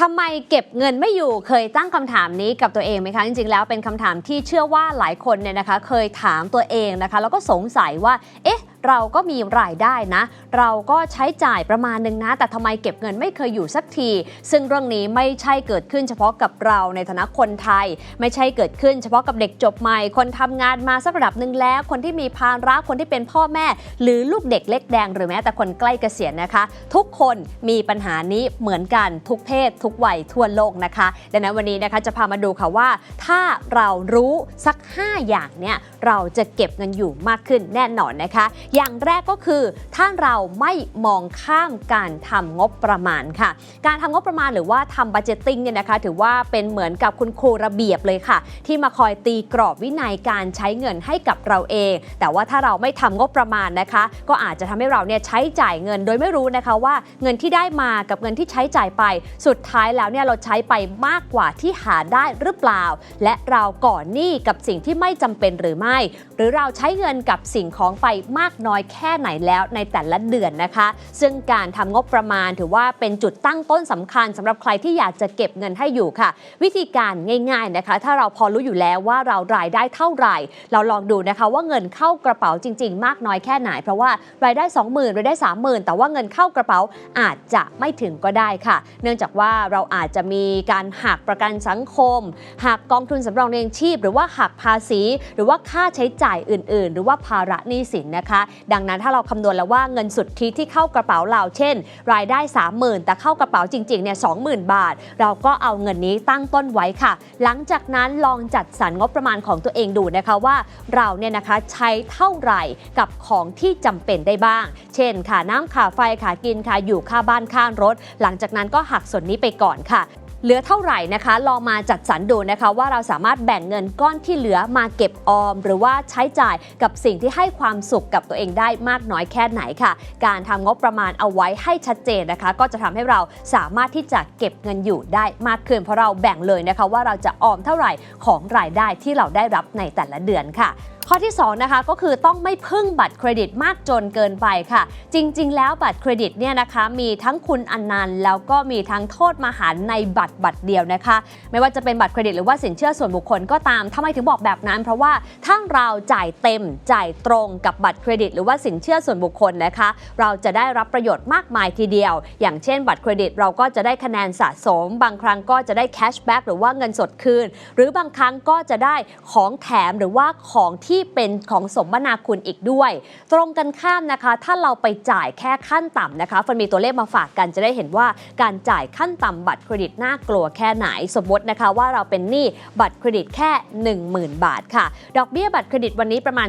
ทำไมเก็บเงินไม่อยู่เคยตั้งคำถามนี้กับตัวเองไหมคะ จริงๆ แล้วเป็นคำถามที่เชื่อว่าหลายคนเนี่ยนะคะ เคยถามตัวเองนะคะ แล้วก็สงสัยว่า เอ๊ะ เราก็มีรายได้นะ เราก็ใช้จ่ายประมาณหนึ่งนะ แต่ทำไมเก็บเงินไม่เคยอยู่สักที ซึ่งเรื่องนี้ไม่ใช่เกิดขึ้นเฉพาะกับเราในฐานะคนไทย ไม่ใช่เกิดขึ้นเฉพาะกับเด็กจบใหม่ คนทำงานมาสักระดับหนึ่งแล้ว คนที่มีภาระคนที่เป็นพ่อแม่ หรือลูกเด็กเล็กแดง หรือแม้แต่คนใกล้เกษียณนะคะ ทุกคนมีปัญหานี้เหมือนกันทุกเพศ ทุกวัยทั่วโลกนะคะดังนั้นวันนี้นะคะจะพามาดูค่ะว่า ถ้าเรารู้สัก 5 อย่างเนี่ยเราจะเก็บเงินอยู่มากขึ้นแน่นอนนะคะอย่างแรกก็คือ ถ้าเราไม่มองข้ามการทำงบประมาณค่ะ การทำงบประมาณหรือว่าทำบัจเจตติ้งเนี่ยนะคะ ถือว่าเป็นเหมือนกับคุณครูระเบียบเลยค่ะ ที่มาคอยตีกรอบวินัยการใช้เงินให้กับเราเอง แต่ว่าถ้าเราไม่ทำงบประมาณนะคะ ก็อาจจะทำให้เราเนี่ยใช้จ่ายเงินโดยไม่รู้นะคะว่าเงินที่ได้มากับเงินที่ใช้จ่ายไป สุดท้ายแล้วเนี่ยเราใช้ไปมากกว่าที่หาได้หรือเปล่า และเราก่อนหนี้กับสิ่งที่ไม่จำเป็นหรือไม่ หรือเราใช้เงินกับสิ่งของไปมากน้อยแค่ไหนแล้วในแต่ละเดือนนะคะ ซึ่งการทำงบประมาณถือว่าเป็นจุดตั้งต้นสำคัญสำหรับใครที่อยากจะเก็บเงินให้อยู่ค่ะ วิธีการง่ายๆนะคะ ถ้าเราพอรู้อยู่แล้วว่าเรารายได้เท่าไหร่ เราลองดูนะคะว่าเงินเข้ากระเป๋าจริง ๆ มากน้อยแค่ไหน เพราะว่ารายได้ 20,000รายได้ 30,000 แต่ว่าเงินเข้ากระเป๋าอาจจะไม่ถึงก็ได้ค่ะ เนื่องจากว่าเราอาจจะมีการหักประกันสังคม หักกองทุนสำรองเลี้ยงชีพ หรือว่าหักภาษี หรือว่าค่าใช้จ่ายอื่น ๆ หรือว่าภาระหนี้สินนะคะดังนั้นถ้าเราคำนวณแล้วว่าเงินสุทธิที่เข้ากระเป๋าเราเช่น รายได้ 30,000 แต่เข้ากระเป๋าจริงๆเนี่ย20,000บาท เราก็เอาเงินนี้ตั้งต้นไว้ค่ะ หลังจากนั้นลองจัดสรรงบประมาณของตัวเองดูนะคะว่าเราเนี่ยนะคะใช้เท่าไหร่กับของที่จำเป็นได้บ้าง เช่น ค่าน้ำค่าไฟค่ากินค่าอยู่ค่าบ้านค่ารถ หลังจากนั้นก็หักส่วนนี้ไปก่อนค่ะ เหลือเท่าไหร่นะคะ ลองมาจัดสรรดูนะคะ ว่าเราสามารถแบ่งเงินก้อนที่เหลือมาเก็บออม หรือว่าใช้จ่ายกับสิ่งที่ให้ความสุขกับตัวเองได้มากน้อยแค่ไหนค่ะ การทำงบประมาณเอาไว้ให้ชัดเจนนะคะ ก็จะทำให้เราสามารถที่จะเก็บเงินอยู่ได้มากขึ้นเพราะเราแบ่งเลยนะคะ ว่าเราจะออมเท่าไหร่ของรายได้ที่เราได้รับในแต่ละเดือนค่ะ ข้อที่2นะคะก็คือต้องไม่พึ่งบัตรเครดิตมากจนเกินไปค่ะ จริง ๆ แล้วบัตรเครดิตเนี่ยนะคะมีทั้งคุณอันนันต์แล้วก็มีทั้งโทษมหารในบัตรบัตรเดียวนะคะ ไม่ว่าจะเป็นบัตรเครดิตหรือว่าสินเชื่อส่วนบุคคลก็ตามทำไมถึงบอกแบบนั้น เพราะว่าถ้าเราจ่ายเต็มจ่ายตรงกับบัตรเครดิต หรือว่าสินเชื่อส่วนบุคคลนะคะ เราจะได้รับประโยชน์มากมายทีเดียว อย่างเช่น บัตรเครดิตเราก็จะได้คะแนนสะสม บางครั้งก็จะได้แคชแบ็กหรือว่าเงินสดคืนหรือบางครั้งก็จะได้ของแถมหรือว่าของที่เป็นของสมนาคุณอีกด้วย ตรงกันข้ามนะคะ ถ้าเราไปจ่ายแค่ขั้นต่ำนะคะฟันมีตัวเลขมาฝากกันจะได้เห็นว่าการจ่ายขั้นต่ำบัตรเครดิตน่ากลัวแค่ไหนสมมตินะคะว่าเราเป็นหนี้บัตรเครดิตแค่ 10,000 บาทค่ะ ดอกเบี้ยบัตรเครดิตวันนี้ประมาณ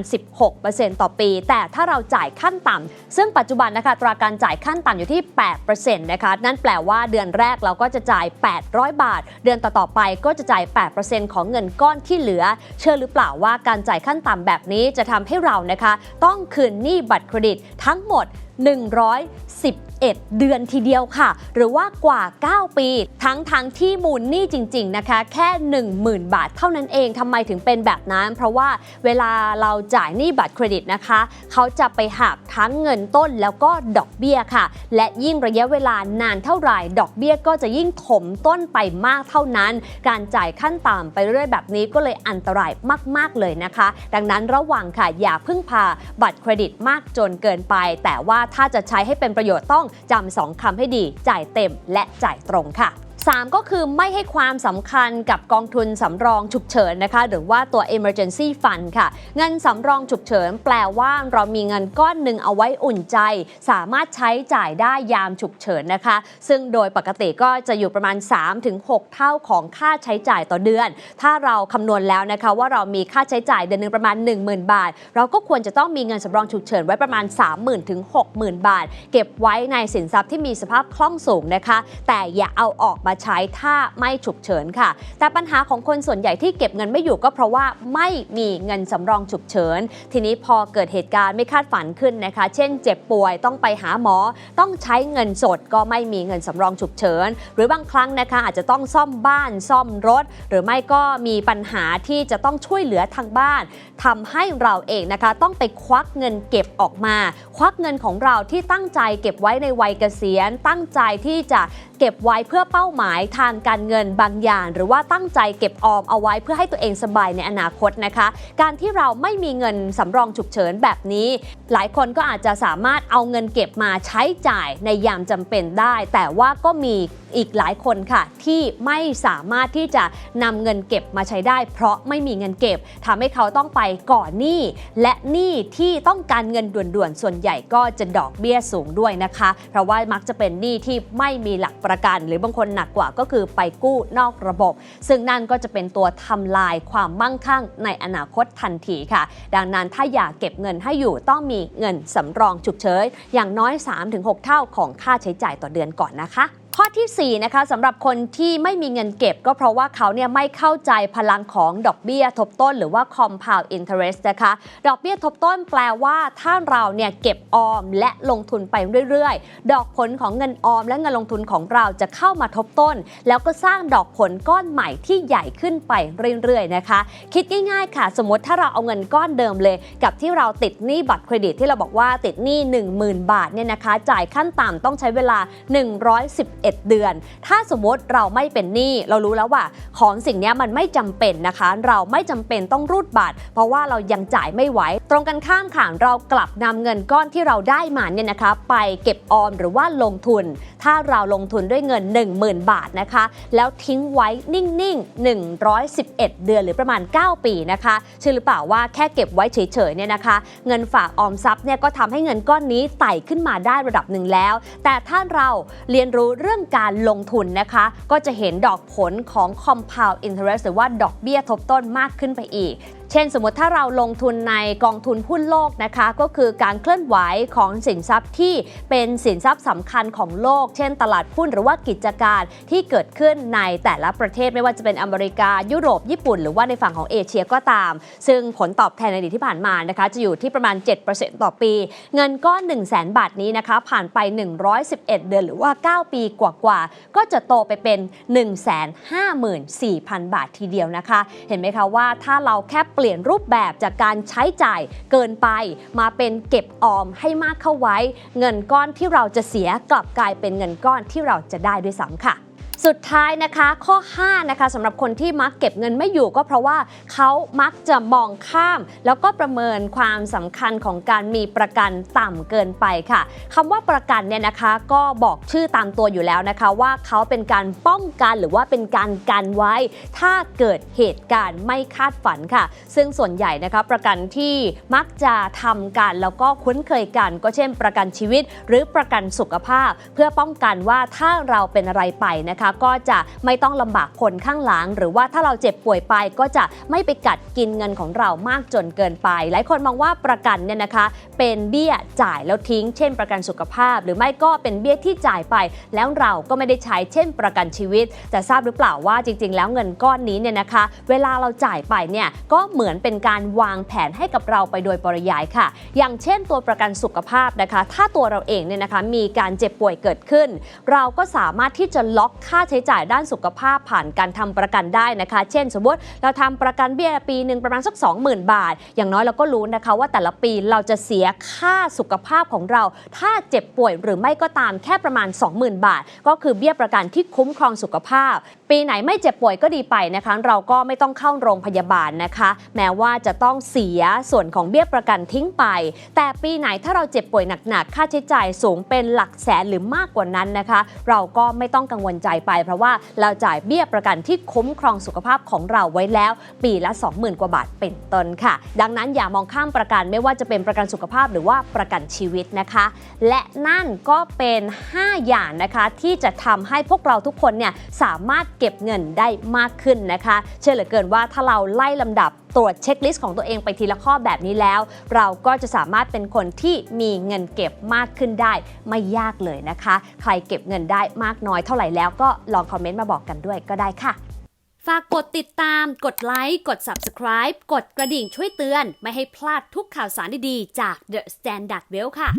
16%ต่อปี แต่ถ้าเราจ่ายขั้นต่ำซึ่งปัจจุบันนะคะตราการจ่ายขั้นต่ำอยู่ที่ 8%นะคะนั่นแปลว่าเดือนแรกเราก็จะจ่าย 800 บาท เดือนต่อๆไปก็จะจ่าย 8%ของเงินก้อนที่เหลือ เชื่อหรือเปล่าว่าการจ่ายขั้นต่ำแบบนี้จะทำให้เรานะคะ ต้องคืนหนี้บัตรเครดิตทั้งหมด 111 เดือนทีเดียวค่ะ หรือว่ากว่า 9 ปี ทั้งทั้งที่มูลหนี้จริง ๆ นะคะ แค่ 10,000 บาทเท่านั้นเองทำไมถึงเป็นแบบนั้น เพราะว่าเวลาเราจ่ายหนี้บัตรเครดิตนะคะ เขาจะไปหักทั้งเงินต้นแล้วก็ดอกเบี้ยค่ะ และยิ่งระยะเวลานานเท่าไหร่ ดอกเบี้ยก็จะยิ่งถมต้นไปมากเท่านั้น การจ่ายขั้นต่ำไปเรื่อยแบบนี้ก็เลยอันตรายมาก ๆ เลยนะคะ ดังนั้นระวังค่ะ อย่าพึ่งพาบัตรเครดิตมากจนเกินไป แต่ว่าถ้าจะใช้ให้เป็นประโยชน์ต้องจำสองคำให้ดี จ่ายเต็มและจ่ายตรงค่ะ 3 ก็คือไม่ให้ความสำคัญกับกองทุนสำรองฉุกเฉินนะคะ หรือว่าตัว emergency fund ค่ะ เงินสำรองฉุกเฉินแปลว่าเรามีเงินก้อนหนึ่งเอาไว้อุ่นใจ สามารถใช้จ่ายได้ยามฉุกเฉินนะคะ ซึ่งโดยปกติก็จะอยู่ประมาณ 3-6 เท่าของค่าใช้จ่ายต่อเดือน ถ้าเราคำนวณแล้วนะคะ ว่าเรามีค่าใช้จ่ายเดือนหนึงประมาณ 10,000 บาท เราก็ควรจะต้องมีเงินสำรองฉุกเฉินไว้ประมาณ 30,000ถึง60,000 บาท เก็บไว้ในสินทรัพย์ที่มีสภาพคล่องสูงนะคะ แต่อย่าเอาออกมาใช้ถ้าไม่ฉุกเฉินค่ะ แต่ปัญหาของคนส่วนใหญ่ที่เก็บเงินไม่อยู่ก็เพราะว่าไม่มีเงินสำรองฉุกเฉิน ทีนี้พอเกิดเหตุการณ์ไม่คาดฝันขึ้นนะคะ เช่นเจ็บป่วยต้องไปหาหมอ ต้องใช้เงินสดก็ไม่มีเงินสำรองฉุกเฉิน หรือบางครั้งนะคะอาจจะต้องซ่อมบ้านซ่อมรถ หรือไม่ก็มีปัญหาที่จะต้องช่วยเหลือทางบ้านทำให้เราเองนะคะ ต้องไปควักเงินเก็บออกมา ควักเงินของเราที่ตั้งใจเก็บไว้ในวัยเกษียณ ตั้งใจที่จะเก็บไว้เพื่อเป้าหมายทางการเงินบางอย่าง หรือว่าตั้งใจเก็บออมเอาไว้เพื่อให้ตัวเองสบายในอนาคตนะคะ การที่เราไม่มีเงินสำรองฉุกเฉินแบบนี้ หลายคนก็อาจจะสามารถเอาเงินเก็บมาใช้จ่ายในยามจำเป็นได้ แต่ว่าก็มีอีกหลายคนค่ะ ที่ไม่สามารถที่จะนำเงินเก็บมาใช้ได้ เพราะไม่มีเงินเก็บทำให้เขาต้องไปก่อหนี้และหนี้ที่ต้องการเงินด่วนๆส่วนใหญ่ก็จะดอกเบี้ยสูงด้วยนะคะ เพราะว่ามักจะเป็นหนี้ที่ไม่มีหลักประกัน หรือบางคนหนักกว่าก็คือไปกู้นอกระบบ ซึ่งนั่นก็จะเป็นตัวทำลายความมั่งคั่งในอนาคตทันทีค่ะ ดังนั้นถ้าอยากเก็บเงินให้อยู่ต้องมีเงินสำรองฉุกเฉินอย่างน้อย 3-6 เท่าของค่าใช้จ่ายต่อเดือนก่อนนะคะ ข้อทีสี่4นะคะสำหรับคนที่ไม่มีเงินเก็บ ก็เพราะว่าเขาเนี่ยไม่เข้าใจพลังของดอกเบี้ยทบต้น หรือว่า compound interest นะคะดอกเบี้ยทบต้นแปลว่าถ้าเราเนี่ยเก็บออมและลงทุนไปเรื่อยๆ ดอกผลของเงินออมและเงินลงทุนของเราจะเข้ามาทบต้น แล้วก็สร้างดอกผลก้อนใหม่ที่ใหญ่ขึ้นไปเรื่อยๆนะคะ คิดง่ายๆค่ะ สมมติถ้าเราเอาเงินก้อนเดิมเลย กับที่เราติดหนี้บัตรเครดิตที่เราบอกว่าติดหนี้10,000 บาทเนี่ยนะคะ จ่ายขั้นต่ำต้องใช้เวลา 111เดือน ถ้าสมมติเราไม่เป็นหนี้เรารู้แล้วว่า ของสิ่งนี้มันไม่จำเป็นนะคะ เราไม่จำเป็นต้องรูดบัตร เพราะว่าเรายังจ่ายไม่ไหว ตรงกันข้ามค่ะเรากลับนำเงินก้อนที่เราได้มาเนี่ยนะคะ ไปเก็บออมหรือว่าลงทุน ถ้าเราลงทุนด้วยเงิน 10,000 บาทนะคะ แล้วทิ้งไว้นิ่งๆ 111 เดือนหรือประมาณ 9 ปีนะคะเชื่อหรือเปล่าว่าแค่เก็บไว้เฉยๆเนี่ยนะคะ เงินฝากออมทรัพย์เนี่ยก็ทำให้เงินก้อนนี้ไต่ขึ้นมาได้ระดับหนึ่งแล้ว แต่ถ้าเราเรียนรู้เรื่องการลงทุนนะคะ ก็จะเห็นดอกผลของ compound interest หรือว่าดอกเบี้ยทบต้นมากขึ้นไปอีก เช่นสมมติถ้าเราลงทุนในกองทุนหุ้นโลกนะคะ ก็คือการเคลื่อนไหวของสินทรัพย์ที่เป็นสินทรัพย์สำคัญของโลก เช่น ตลาดหุ้นหรือว่ากิจการที่เกิดขึ้นในแต่ละประเทศไม่ว่าจะเป็นอเมริกา ยุโรป ญี่ปุ่น หรือว่าในฝั่งของเอเชียก็ตาม ซึ่งผลตอบแทนในอดีตที่ผ่านมานะคะ จะอยู่ที่ประมาณ 7%ต่อปี เงินก้อน 1 0 0 0 0แบาทนี้นะคะ ผ่านไป 111 เดือนหรือว่า 9 ปีกว่าๆก็จะโตไปเป็น 154,000 บาททีเดียวนะคะ เห็นไหมคะว่าถ้าเราแค่เปลี่ยนรูปแบบจากการใช้จ่ายเกินไป มาเป็นเก็บออมให้มากเข้าไว้ เงินก้อนที่เราจะเสียกลับกลายเป็นเงินก้อนที่เราจะได้ด้วยซ้ำค่ะ สุดท้ายนะคะข้อ 5 นะคะสำหรับคนที่มักเก็บเงินไม่อยู่ก็เพราะว่าเขามักจะมองข้าม แล้วก็ประเมินความสำคัญของการมีประกันต่ำเกินไปค่ะคำว่าประกันเนี่ยนะคะก็บอกชื่อตามตัวอยู่แล้วนะคะว่าเขาเป็นการป้องกันหรือว่าเป็นการกันไว้ ถ้าเกิดเหตุการณ์ไม่คาดฝันค่ะ ซึ่งส่วนใหญ่นะคะประกันที่มักจะทำกันแล้วก็คุ้นเคยกันก็เช่น ประกันชีวิต หรือประกันสุขภาพ เพื่อป้องกันว่าถ้าเราเป็นอะไรไปนะคะก็จะไม่ต้องลำบากคนข้างหลัง หรือว่าถ้าเราเจ็บป่วยไปก็จะไม่ไปกัดกินเงินของเรามากจนเกินไป หลายคนมองว่าประกันเนี่ยนะคะ เป็นเบี้ยจ่ายแล้วทิ้ง เช่น ประกันสุขภาพ หรือไม่ก็เป็นเบี้ยที่จ่ายไป แล้วเราก็ไม่ได้ใช้เช่น ประกันชีวิต แต่ทราบหรือเปล่าว่าจริง ๆ แล้วเงินก้อนนี้เนี่ยนะคะ เวลาเราจ่ายไปเนี่ยก็เหมือนเป็นการวางแผนให้กับเราไปโดยปริยายค่ะ อย่างเช่นตัวประกันสุขภาพนะคะ ถ้าตัวเราเองเนี่ยนะคะมีการเจ็บป่วยเกิดขึ้น เราก็สามารถที่จะล็อกค่าาใช้จ่ายด้านสุขภาพผ่านการทำประกันได้นะคะ เช่น สมมติเราทำประกันเบี้ยปีหนึ่งประมาณสัก 20,000 บาท อย่างน้อยเราก็รู้นะคะว่าแต่ละปีเราจะเสียค่าสุขภาพของเรา ถ้าเจ็บป่วยหรือไม่ก็ตามแค่ประมาณ 20,000 บาท ก็คือเบี้ยประกันที่คุ้มครองสุขภาพ ปีไหนไม่เจ็บป่วยก็ดีไปนะคะ เราก็ไม่ต้องเข้าโรงพยาบาลนะคะ แม้ว่าจะต้องเสียส่วนของเบี้ยประกันทิ้งไป แต่ปีไหนถ้าเราเจ็บป่วยหนักๆ ค่าใช้จ่ายสูงเป็นหลักแสนหรือมากกว่านั้นนะคะ เราก็ไม่ต้องกังวลใจไป เพราะว่าเราจ่ายเบี้ยประกันที่คุ้มครองสุขภาพของเราไว้แล้ว ปีละ 20,000 กว่าบาทเป็นต้นค่ะ ดังนั้นอย่ามองข้ามประกันไม่ว่าจะเป็นประกันสุขภาพหรือว่าประกันชีวิตนะคะ และนั่นก็เป็น 5 อย่างนะคะที่จะทำให้พวกเราทุกคนเนี่ยสามารถเก็บเงินได้มากขึ้นนะคะ เชื่อเหลือเกินว่าถ้าเราไล่ลำดับตรวจเช็คลิสต์ของตัวเองไปทีละข้อแบบนี้แล้ว เราก็จะสามารถเป็นคนที่มีเงินเก็บมากขึ้นได้ ไม่ยากเลยนะคะ ใครเก็บเงินได้มากน้อยเท่าไหร่แล้วก็ลองคอมเมนต์มาบอกกันด้วยก็ได้ค่ะ ฝากกดติดตาม กดไลค์ กด Subscribe กดกระดิ่งช่วยเตือน ไม่ให้พลาดทุกข่าวสารดีๆ จาก The Standard Well ค่ะ